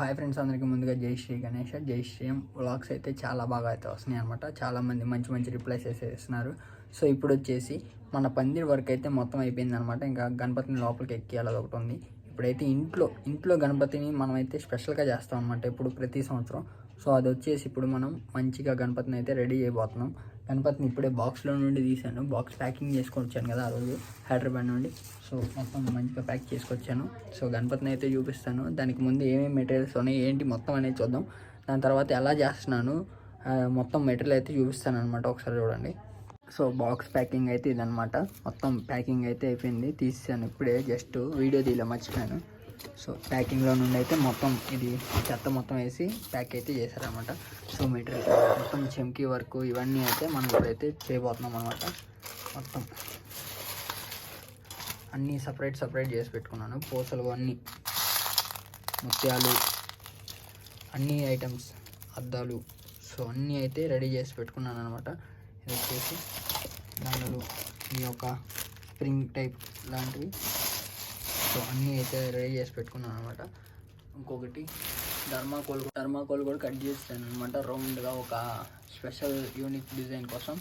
Hi friends అందరికీ ముందుగా జై శ్రీ గణేష్. జై శ్రీయం వ్లాగ్స్ అయితే చాలా బాగా అయితే వస్తున్నాయి అనమాట చాలామంది మంచి మంచి రిప్లైస్ అయితే ఇస్తున్నారు. సో ఇప్పుడు వచ్చేసి మన పందిరి వర్క్ అయితే మొత్తం అయిపోయింది అనమాట ఇంకా గణపతిని లోపలికి ఎక్కియాలి ఒకటి ఉంది. ఇప్పుడైతే ఇంట్లో ఇంట్లో గణపతిని మనం అయితే స్పెషల్గా చేస్తాం అనమాట ఇప్పుడు ప్రతి సంవత్సరం. సో అది వచ్చేసి ఇప్పుడు మనం మంచిగా గణపతిని అయితే రెడీ చేయబోతున్నాం. గణపతిని ఇప్పుడే బాక్స్లో నుండి తీశాను. బాక్స్ ప్యాకింగ్ చేసుకొని వచ్చాను కదా ఆ రోజు హైదరాబాద్ నుండి. సో మొత్తం మంచిగా ప్యాక్ చేసుకొచ్చాను. సో గణపతిని అయితే చూపిస్తాను. దానికి ముందు ఏమేమి మెటీరియల్స్ ఉన్నాయి ఏంటి మొత్తం అనేది చూద్దాం. దాని తర్వాత ఎలా చేస్తున్నాను మొత్తం మెటీరియల్ అయితే చూపిస్తాను అనమాట ఒకసారి చూడండి. సో బాక్స్ ప్యాకింగ్ అయితే ఇదనమాట మొత్తం ప్యాకింగ్ అయితే అయిపోయింది. తీసాను ఇప్పుడే జస్ట్ వీడియో తీయలే మర్చిపోయాను. సో ప్యాకింగ్లో నుండి అయితే మొత్తం ఇది చెత్త మొత్తం వేసి ప్యాక్ అయితే చేశారనమాట సో మెటీరియల్ మొత్తం చెంకీ వర్క్ ఇవన్నీ అయితే మనం ఇప్పుడైతే చేయబోతున్నాం అనమాట మొత్తం అన్నీ సపరేట్ సపరేట్ చేసి పెట్టుకున్నాను. పూసలు అన్నీ ముత్యాలు అన్ని ఐటమ్స్ అద్దాలు సో అన్నీ అయితే రెడీ చేసి పెట్టుకున్నాను అనమాట ఇది వచ్చేసి దానిలో ఈ యొక్క స్ప్రింగ్ టైప్ లాంటివి. సో అన్నీ అయితే రెడీ చేసి పెట్టుకున్నాను అనమాట ఇంకొకటి ధర్మాకోల్ ధర్మాకోల్ కూడా కట్ చేస్తాను అనమాట రౌండ్గా ఒక స్పెషల్ యూనిక్ డిజైన్ కోసం.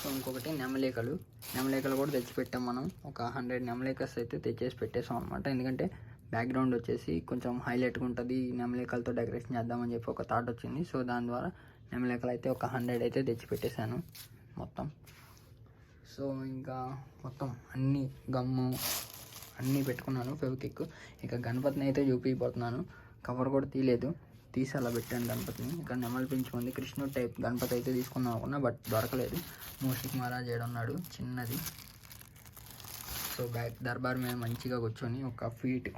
సో ఇంకొకటి నెమలేకలు. నెమలేకలు కూడా తెచ్చిపెట్టాం మనం. ఒక హండ్రెడ్ నెమలేకస్ అయితే తెచ్చేసి పెట్టేసాం అనమాట ఎందుకంటే బ్యాక్గ్రౌండ్ వచ్చేసి కొంచెం హైలైట్గా ఉంటుంది. నెమలేకలతో డెకరేషన్ చేద్దామని చెప్పి ఒక థాట్ వచ్చింది. సో దాని ద్వారా నెమలేకలు అయితే ఒక హండ్రెడ్ అయితే తెచ్చి పెట్టేశాను మొత్తం. సో ఇంకా మొత్తం అన్ని గమ్ము అన్నీ పెట్టుకున్నాను ఫెవికిక్ ఇక గణపతిని అయితే చూపించబోతున్నాను కవర్ కూడా తీయలేదు. తీసి అలా పెట్టాను గణపతిని. ఇక్కడ నెమలి ఉంది కృష్ణుడు టైప్ గణపతి అయితే తీసుకుందాం అనుకున్నా బట్ దొరకలేదు. మూషిక్ మహారాజ్ ఏడు ఉన్నాడు చిన్నది. సో బ్యాక్ దర్బార్ మీద మంచిగా కూర్చొని ఒక ఫీట్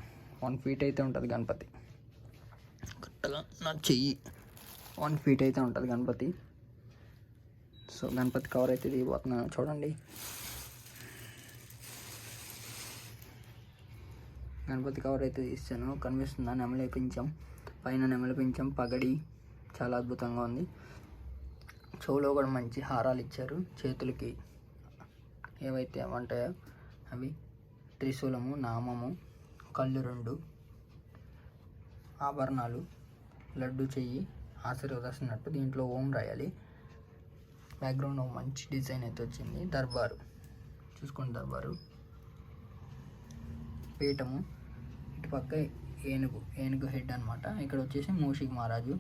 వన్ ఫీట్ అయితే ఉంటుంది గణపతి. కరెక్ట్గా నా చెయ్యి. వన్ ఫీట్ అయితే ఉంటుంది గణపతి. సో గణపతి కవర్ అయితే దిగిపోతున్నాను చూడండి. గణపతి కవర్ అయితే తీస్తాను. కనిపిస్తుందా? నెమలి పెంచాం పైన నెమలి పగడి. చాలా అద్భుతంగా ఉంది. చెవులో కూడా మంచి హారాలు ఇచ్చారు. చేతులకి ఏవైతే ఉంటాయో అవి త్రిశూలము నామము కళ్ళు రెండు ఆభరణాలు లడ్డు చెయ్యి ఆశీర్వదిస్తున్నట్టు దీంట్లో ఓం రాయాలి. బ్యాక్గ్రౌండ్ మంచి డిజైన్ అయితే వచ్చింది. దర్బారు. చూసుకోండి దర్బారు. పీఠము ఇటు పక్క ఏనుగు ఏనుగు హెడ్ అనమాట ఇక్కడ వచ్చేసి మూషిక్ మహారాజు.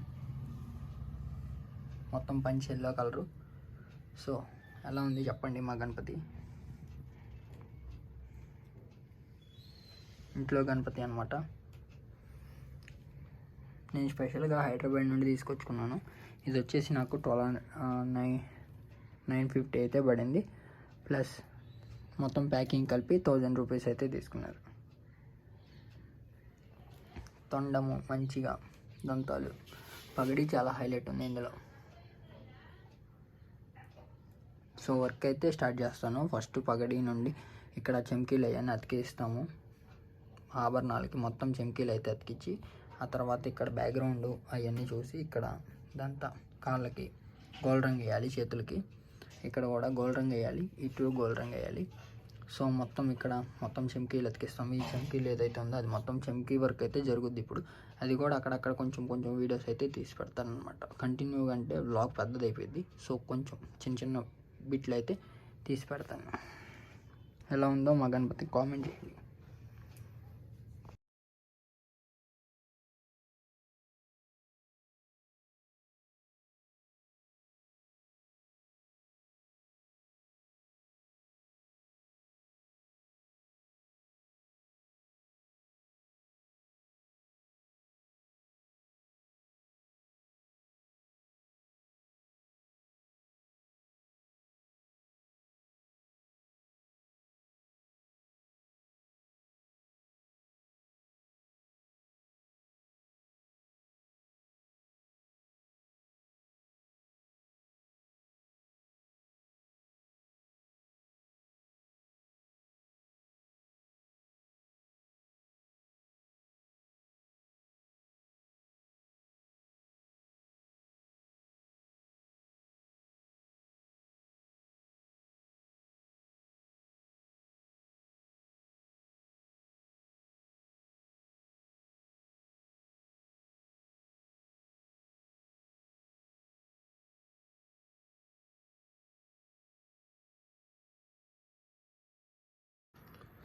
మొత్తం పంచి ఎల్లో కలరు. సో ఎలా ఉంది చెప్పండి మా గణపతి? ఇంట్లో గణపతి అనమాట నేను స్పెషల్గా హైదరాబాద్ నుండి తీసుకొచ్చుకున్నాను. ఇది వచ్చేసి నాకు ట్వెల్వ్ నైన్ నైన్ ఫిఫ్టీ అయితే పడింది. ప్లస్ మొత్తం ప్యాకింగ్ కలిపి థౌజండ్ రూపీస్ అయితే తీసుకున్నారు. తొండము మంచిగా దంతాలు. పగడి చాలా హైలైట్ ఉంది ఇందులో. సో వర్క్ అయితే స్టార్ట్ చేస్తాను. ఫస్ట్ పగడి నుండి ఇక్కడ చెంకీలు అవన్నీ అతికిస్తాము. ఆభరణాలకి మొత్తం చెంకీలు అయితే అతికించి ఆ తర్వాత ఇక్కడ బ్యాక్గ్రౌండ్ అవన్నీ చూసి ఇక్కడ దంత కాళ్ళకి గోల్డ్ రంగు వేయాలి చేతులకి. ఇక్కడ కూడా గోల్డ్ రంగు వేయాలి ఇటు గోల్డ్ రంగు వేయాలి. సో మొత్తం ఇక్కడ మొత్తం చెంకీలు అతికిస్తాం ఈ చెంకీలు ఏదైతే ఉందో అది మొత్తం చెంకీ వర్క్ అయితే జరుగుద్ది ఇప్పుడు. అది కూడా అక్కడక్కడ కొంచెం కొంచెం వీడియోస్ అయితే తీసి పెడతాను అనమాట కంటిన్యూగా అంటే బ్లాగ్ పెద్దది అయిపోయింది సో కొంచెం చిన్న చిన్న బిట్లు అయితే తీసి పెడతాను. ఎలా ఉందో మా గణపతి కామెంట్ చేయండి.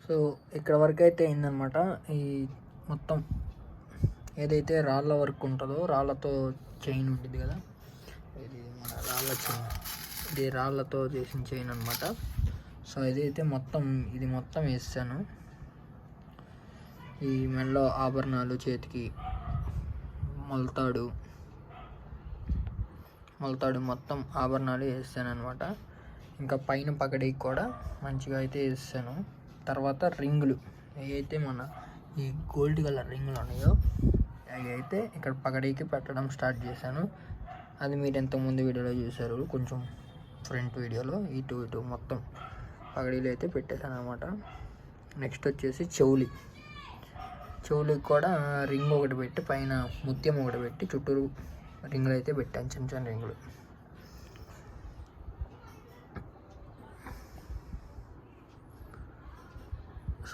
సో ఇక్కడ వరకు అయితే అయిందనమాట. ఈ మొత్తం ఏదైతే రాళ్ళ వర్క్ ఉంటుందో రాళ్ళతో చైన్ ఉంటుంది కదా? ఇది మన రాళ్ళ చైన్. ఇది రాళ్ళతో చేసిన చైన్ అనమాట. సో ఇదైతే మొత్తం ఇది మొత్తం వేసాను. ఈ మెడలో ఆభరణాలు చేతికి మొలతాడు మొలతాడు మొత్తం ఆభరణాలు వేసాను అనమాట ఇంకా పైన పగడికి కూడా మంచిగా అయితే వేసాను. తర్వాత రింగులు. ఏవైతే మన ఈ గోల్డ్ కలర్ రింగులు ఉన్నాయో అవి అయితే ఇక్కడ పగడీకి పెట్టడం స్టార్ట్ చేశాను. అది మీరు ఇంతకుముందు వీడియోలో చూసారు కొంచెం ఫ్రంట్ వీడియోలో ఇటు ఇటు మొత్తం పగడీలు అయితే పెట్టేశాను అనమాట నెక్స్ట్ వచ్చేసి చెవులి. చెవులికి కూడా రింగ్ ఒకటి పెట్టి పైన ముత్యం ఒకటి పెట్టి చుట్టూరు రింగులు అయితే పెట్టాను చిన్న చిన్న రింగులు.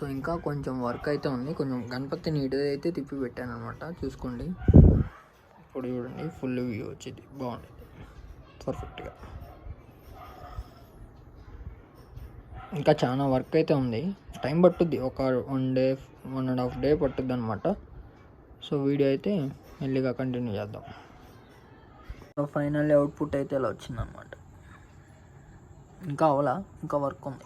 సో ఇంకా కొంచెం వర్క్ అయితే ఉంది. కొంచెం గణపతి నీట్గా అయితే తిప్పి పెట్టాను అనమాట చూసుకోండి. ఇప్పుడు చూడండి ఫుల్ వ్యూ వచ్చింది. బాగుంది. పర్ఫెక్ట్గా ఇంకా చాలా వర్క్ అయితే ఉంది. టైం పట్టుద్ది. ఒక one day one and half day పట్టుద్ది అనమాట సో వీడియో అయితే మెల్లిగా కంటిన్యూ చేద్దాం. సో ఫైనల్లీ అవుట్పుట్ అయితే ఇలా వచ్చిందనమాట ఇంకా అవలా? ఇంకా వర్క్ ఉంది.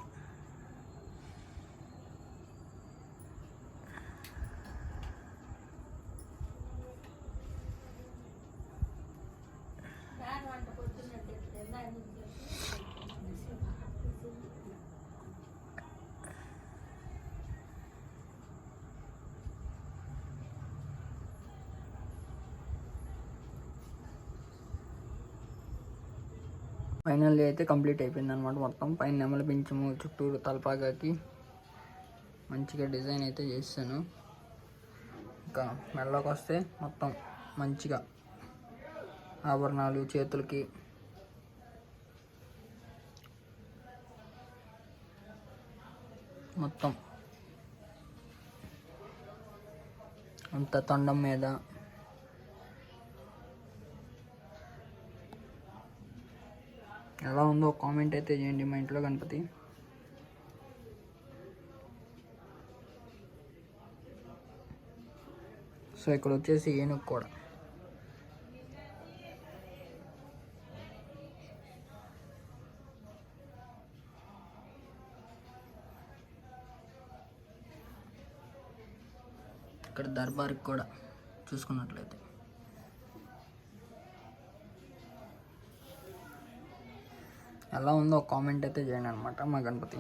ఫైనల్లీ అయితే కంప్లీట్ అయిపోయింది అనమాట మొత్తం. పైన నెమలి పెంచము చుట్టూరు తలపాగాకి మంచిగా డిజైన్ అయితే చేస్తాను. ఇంకా మెడలోకి వస్తే మొత్తం మంచిగా ఆభరణాలు చేతులకి మొత్తం. అంత తొండం మీద. ఎలా ఉందో కామెంట్ అయితే చేయండి మా ఇంట్లో గణపతి. సో ఇక్కడ వచ్చేసి ఏనుగు కూడా. ఇక్కడ దర్బార్కి కూడా చూసుకున్నట్లయితే. ఎలా ఉందో కామెంట్ అయితే చేయండి అనమాట మా గణపతి.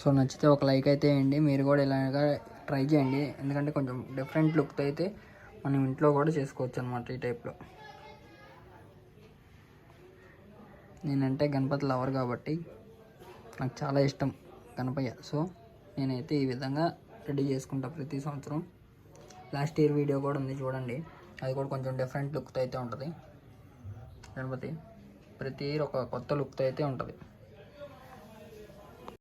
సో నచ్చితే ఒక లైక్ అయితే వేయండి మీరు కూడా ఇలాగా ట్రై చేయండి. ఎందుకంటే కొంచెం డిఫరెంట్ లుక్తో అయితే మనం ఇంట్లో కూడా చేసుకోవచ్చు అనమాట ఈ టైప్లో నేనంటే గణపతి లవర్ కాబట్టి నాకు చాలా ఇష్టం. గణపయ్య సో నేనైతే ఈ విధంగా రెడీ చేసుకుంటా ప్రతి సంవత్సరం. లాస్ట్ ఇయర్ వీడియో కూడా ఉంది చూడండి. అది కూడా కొంచెం డిఫరెంట్ లుక్తో అయితే ఉంటుంది. గణపతి ప్రతి ఇయర్ ఒక కొత్త లుక్తో అయితే ఉంటుంది.